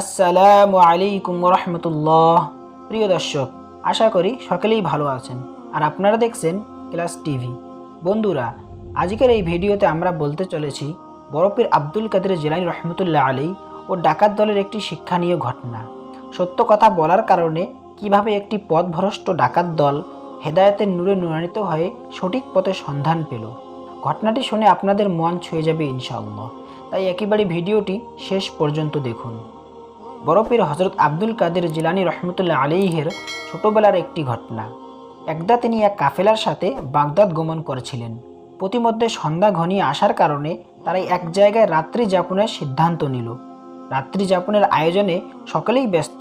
আসসালামু আলাইকুম রহমতুল্লাহ প্রিয় দর্শক, আশা করি সকলেই ভালো আছেন আর আপনারা দেখছেন ক্লাস টিভি। বন্ধুরা, আজকের এই ভিডিওতে আমরা বলতে চলেছি বরফের আব্দুল কাদের জেলানি রহমতুল্লাহ আলী ও ডাকাত দলের একটি শিক্ষণীয় ঘটনা। সত্য কথা বলার কারণে কীভাবে একটি পথভ্রষ্ট ডাকাত দল হেদায়তের নূরে নুরানিত হয়ে সঠিক পথে সন্ধান পেল, ঘটনাটি শুনে আপনাদের মন ছুঁয়ে যাবে ইনশাআল্লাহ। তাই একেবারে ভিডিওটি শেষ পর্যন্ত দেখুন। বরফের হজরত আব্দুল কাদের জিলানি রহমতুল্লাহ আলিহের ছোটবেলার একটি ঘটনা। একদা তিনি এক কাফেলার সাথে বাগদাদ গমন করেছিলেন। প্রতিমধ্যে সন্ধ্যা ঘনিয়ে আসার কারণে তারা এক জায়গায় রাত্রি যাপনের সিদ্ধান্ত নিল। রাত্রি যাপনের আয়োজনে সকলেই ব্যস্ত।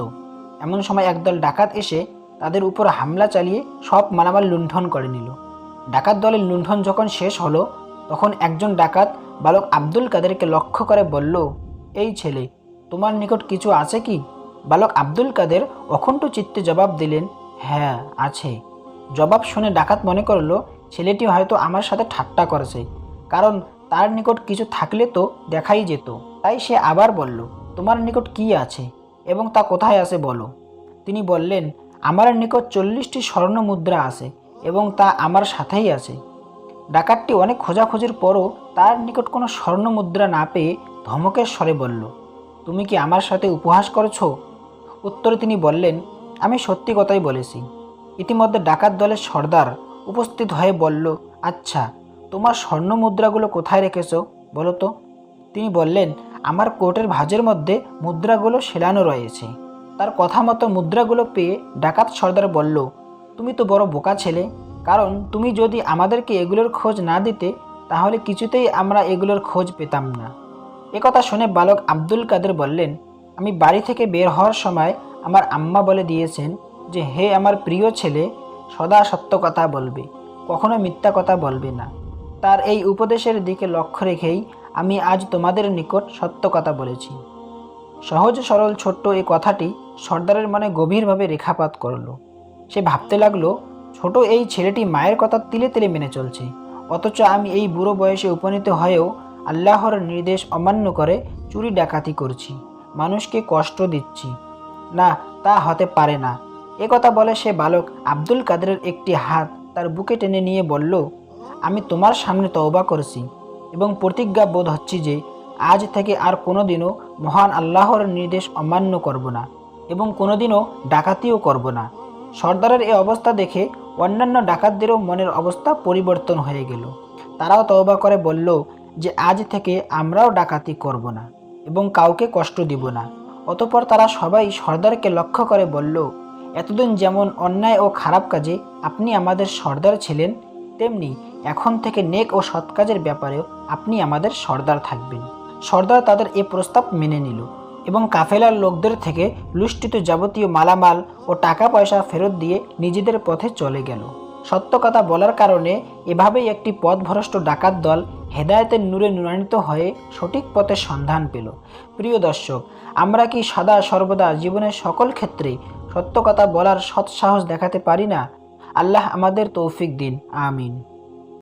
এমন সময় একদল ডাকাত এসে তাদের উপর হামলা চালিয়ে সব মালামাল লুণ্ঠন করে নিল। ডাকাত দলের লুণ্ঠন যখন শেষ হলো, তখন একজন ডাকাত বালক আব্দুল কাদেরকে লক্ষ্য করে বলল, এই ছেলে তোমার নিকট কিছু আছে কি? বালক আব্দুল কাদের অখণ্ড চিত্তে জবাব দিলেন হ্যাঁ আছে। জবাব শুনে ডাকাত মনে করল, ছেলেটি হয়তো আমার সাথে ঠাট্টা করেছে, কারণ তার নিকট কিছু থাকলে তো দেখাই যেত। তাই সে আবার বলল, তোমার নিকট কি আছে এবং তা কোথায় আছে বলো? তিনি বললেন, আমার নিকট চল্লিশটি স্বর্ণ মুদ্রা আছে এবং তা আমার সাথেই আছে। ডাকাতটি অনেক খোঁজাখুঁজির পরও তার নিকট কোনো স্বর্ণ মুদ্রা না পেয়ে ধমকের স্বরে বলল তুমি কি আমার সাথে উপহাস করেছ? উত্তরে তিনি বললেন, আমি সত্যি কথাই বলেছি। ইতিমধ্যে ডাকাত দলের সর্দার উপস্থিত হয়ে বলল আচ্ছা তোমার স্বর্ণ মুদ্রাগুলো কোথায় রেখেছো? বলো তো। তিনি বললেন, আমার কোটের ভাঁজের মধ্যে মুদ্রাগুলো সেলানো রয়েছে। তার কথা মতো মুদ্রাগুলো পেয়ে ডাকাত সর্দার বলল, তুমি তো বড় বোকা ছেলে। কারণ তুমি যদি আমাদেরকে এগুলোর খোঁজ না দিতে, তাহলে কিছুতেই আমরা এগুলোর খোঁজ পেতাম না। একথা শুনে বালক আব্দুল কাদের বললেন, আমি বাড়ি থেকে বের হওয়ার সময় আমার আম্মা বলে দিয়েছেন যে, হে আমার প্রিয় ছেলে, সদা সত্য কথা বলবে, কখনো মিথ্যা কথা বলবে না। তার এই উপদেশের দিকে লক্ষ্য রেখেই আমি আজ তোমাদের নিকট সত্য কথা বলেছি। সহজ সরল ছোট্ট এই কথাটি সর্দারের মনে গভীরভাবে রেখাপাত করল। সে ভাবতে লাগল, ছোট এই ছেলেটি মায়ের কথা তিলে তিলে মেনে চলছে। অথচ আমি এই বুড়ো বয়সে উপনীত হয়েও আল্লাহর নির্দেশ অমান্য করে চুরি ডাকাতি করছি, মানুষকে কষ্ট দিচ্ছি। না, তা হতে পারে না। এ কথা বলে সে বালক আব্দুল কাদেরের একটি হাত তার বুকে টেনে নিয়ে বলল, আমি তোমার সামনে তওবা করেছি এবং প্রতিজ্ঞা বোধ হচ্ছি যে আজ থেকে আর কোনোদিনও মহান আল্লাহর নির্দেশ অমান্য করব না এবং কোনোদিনও ডাকাতিও করব না। সর্দারের এ অবস্থা দেখে অন্যান্য ডাকাতদেরও মনের অবস্থা পরিবর্তন হয়ে গেল। তারাও তওবা করে বলল যে আজ থেকে আমরাও ডাকাতি করব না এবং কাউকে কষ্ট দিব না। অতপর তারা সবাই সর্দারকে লক্ষ্য করে বলল, এতদিন যেমন অন্যায় ও খারাপ কাজে আপনি আমাদের সর্দার ছিলেন, তেমনি এখন থেকে নেক ও সৎ কাজের ব্যাপারেও আপনি আমাদের সর্দার থাকবেন। সর্দার তাদের এ প্রস্তাব মেনে নিল এবং কাফেলার লোকদের থেকে লুষ্টিত যাবতীয় মালামাল ও টাকা পয়সা ফেরত দিয়ে নিজেদের পথে চলে গেল। সত্য কথা বলার কারণে এভাবেই একটি পথভ্রষ্ট ডাকাত দল হেদায়েতের নূরে নুরানিত হয়ে সঠিক পথের সন্ধান পেল। প্রিয় দর্শক, আমরা কি সদা সর্বদা জীবনের সকল ক্ষেত্রে সত্য কথা বলার সৎসাহস দেখাতে পারি না? আল্লাহ আমাদের তৌফিক দিন। আমিন।